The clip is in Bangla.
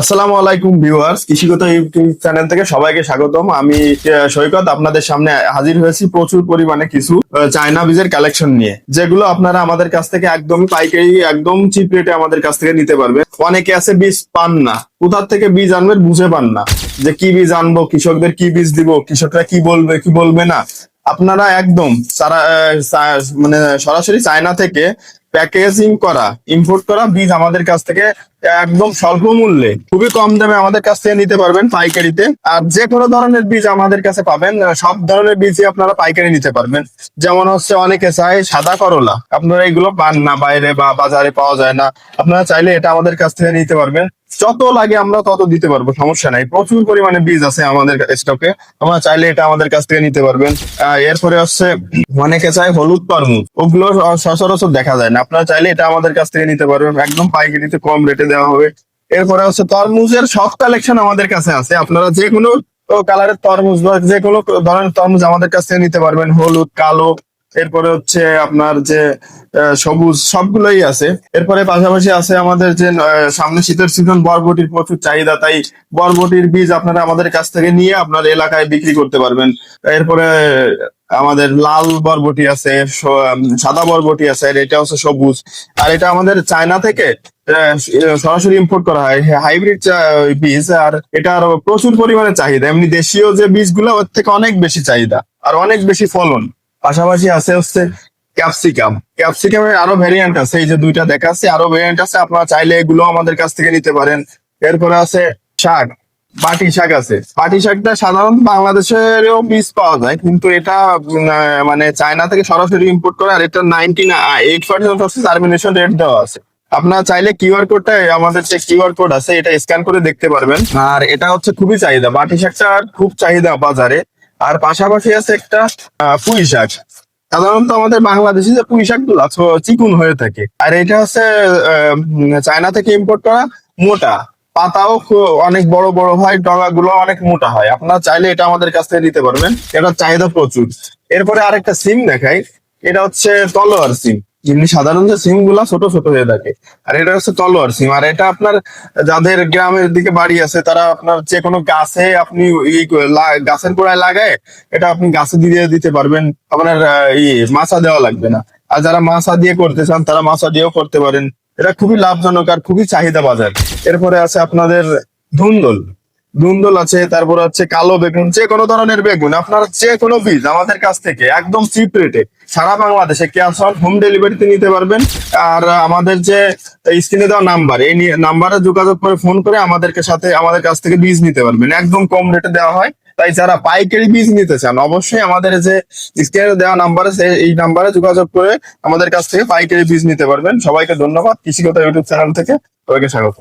আসসালামু আলাইকুম ভিউয়ার্স, কৃষিগত ইউটিউব চ্যানেল থেকে সবাইকে স্বাগতম। আমি সৈকত, আপনাদের সামনে হাজির হয়েছি প্রচুর পরিমাণে কিছু চায়না বীজের কালেকশন নিয়ে, যেগুলো আপনারা আমাদের কাছ থেকে একদম পাইকারি, একদম চিপ রেটে আমাদের কাছ থেকে নিতে পারবেন। অনেকে আছে বীজ পান না, কোথার থেকে বীজ আনবেন বুঝে পান না, যে কি বীজ আনব, কৃষকদের কি বীজ দিব, কৃষকরা কি বলবে কি বলবে না। আপনারা একদম সারা মানে সরাসরি চায়না থেকে প্যাকেজিং করা ইম্পোর্ট করা বীজ আমাদের কাছ থেকে একদম স্বল্প মূল্যে, খুবই কম দামে আমাদের কাছ থেকে নিতে পারবেন পাইকারিতে। আর যে কোনো ধরনের বীজ আমাদের কাছে পাবেন সব ধরনের বীজই আপনারা পাইকারি নিতে পারবেন। যেমন হচ্ছে অনেকে চায় সাদা করলা, আপনারা এগুলো পান না বাইরে বা বাজারে পাওয়া যায় না। আপনারা চাইলে এটা আমাদের কাছ থেকে নিতে পারবেন। যত লাগে আমরা তত দিতে পারব, সমস্যা নাই। প্রচুর পরিমাণে বীজ আছে আমাদের স্টকে আমরা চাইলে এটা আমাদের কাছ থেকে নিতে পারবেন। এরপরে হচ্ছে অনেকে চায় হলুদ তরমুজ, ওগুলো সচরাচর দেখা যায় না। আপনারা চাইলে এটা আমাদের কাছ থেকে নিতে পারবেন। একদম পাইকারিতে কম রেটে দেওয়া হবে। এরপরে হচ্ছে তরমুজের সব কালেকশন আমাদের কাছে আছে। আপনারা যে কোনো কালারের তরমুজ বা যে কোনো ধরনের তরমুজ আমাদের কাছ থেকে নিতে পারবেন। হলুদ, কালো, এরপরে হচ্ছে আপনার যে সবুজ, সবগুলোই আছে। এরপরে পাশাপাশি আছে আমাদের যে সামনে শীতের সিজন বরবটির প্রচুর চাহিদা। তাই বরবটির বীজ আপনারা আমাদের কাছ থেকে নিয়ে আপনার এলাকায় বিক্রি করতে পারবেন। এরপরে আমাদের লাল বরবটি আছে সাদা বরবটি আছে, আর এটা হচ্ছে সবুজ। আর এটা আমাদের চায়না থেকে সরাসরি ইম্পোর্ট করা হয়। হাইব্রিড বীজ, আর এটার প্রচুর পরিমাণে চাহিদা। এমনি দেশীয় যে বীজগুলো, ওর থেকে অনেক বেশি চাহিদা, আর অনেক বেশি ফলন। পাশাপাশি আছে হচ্ছে ক্যাপসিকাম। ক্যাপসিকামের আরও ভেরিয়েন্ট আছে, এই যে দুইটা দেখাচ্ছে। আরও ভেরিয়েন্ট আছে, আপনারা চাইলে এগুলো আমাদের কাছ থেকে নিতে পারেন। এরপরে আছে শাক। পাটি শাক আছে। পাটি শাকটা সাধারণত বাংলাদেশেরও বীজ পাওয়া যায়, কিন্তু এটা মানে চায়না থেকে সরাসরি ইম্পোর্ট করে, আর এটা নাইনটি এইট পার্সেন্ট হচ্ছে টার্মিনেশন রেট দেওয়া আছে। আপনারা চাইলে কিউআর কোডটা আমাদের যে কিউআর কোড আছে, এটা স্ক্যান করে দেখতে পারবেন। আর এটা হচ্ছে খুবই চাহিদা। বাটি শাকটার খুব চাহিদা বাজারে। আর পাশাপাশি আছে একটা পুঁই শাক। সাধারণত আমাদের বাংলাদেশে যে পুঁই শাকগুলো চিকুন হয়ে থাকে। আর এটা হচ্ছে চায়না থেকে ইম্পোর্ট করা মোটা। পাতাও অনেক বড় বড় হয় ডগা গুলো অনেক মোটা হয়। আপনারা চাইলে এটা আমাদের কাছ থেকে নিতে পারবেন। এটার চাহিদা প্রচুর। এরপরে আরেকটা সিম দেখাই। এটা হচ্ছে তলোয়ার সিম। যেমনি সাধারণ যে সিমগুলা ছোট ছোট হয়ে থাকে। আর এটা হচ্ছে তলোয়ার সিম। আর এটা আপনার যাদের গ্রামের দিকে বাড়ি আছে তারা আপনার যে কোনো গাছে আপনি গাছের গোড়ায় লাগায় এটা আপনি গাছে দিয়ে দিতে পারবেন। আপনার আহ, ই মাছা দেওয়া লাগবে না। আর যারা মাছা দিয়ে করতে চান তারা মাছা দিয়েও করতে পারেন। এটা খুবই লাভজনক আর খুবই চাহিদা বাজার। এরপরে আছে আপনাদের ধুন্দল। ধুন্দল আছে, তারপর হচ্ছে কালো বেগুন, যে কোনো ধরনের বেগুন, আপনার যে কোনো বীজ আমাদের কাছ থেকে একদম চিপ রেটে সারা বাংলাদেশে ক্যাশ অন হোম ডেলিভারিতে নিতে পারবেন। আর আমাদের যে স্ক্রিনে দেওয়া নাম্বার, এই নাম্বারে যোগাযোগ করে, ফোন করে আমাদেরকে সাথে, আমাদের কাছ থেকে বীজ নিতে পারবেন। একদম কম রেটে দেওয়া হয়। তাই যারা পাইকারি বীজ নিতে চান, অবশ্যই আমাদের যে স্ক্রিনে দেওয়া নাম্বার আছে এই নাম্বারে যোগাযোগ করে আমাদের কাছ থেকে পাইকারি বীজ নিতে পারবেন। সবাইকে ধন্যবাদ। কৃষিগত ইউটিউব চ্যানেল থেকে সবাইকে স্বাগত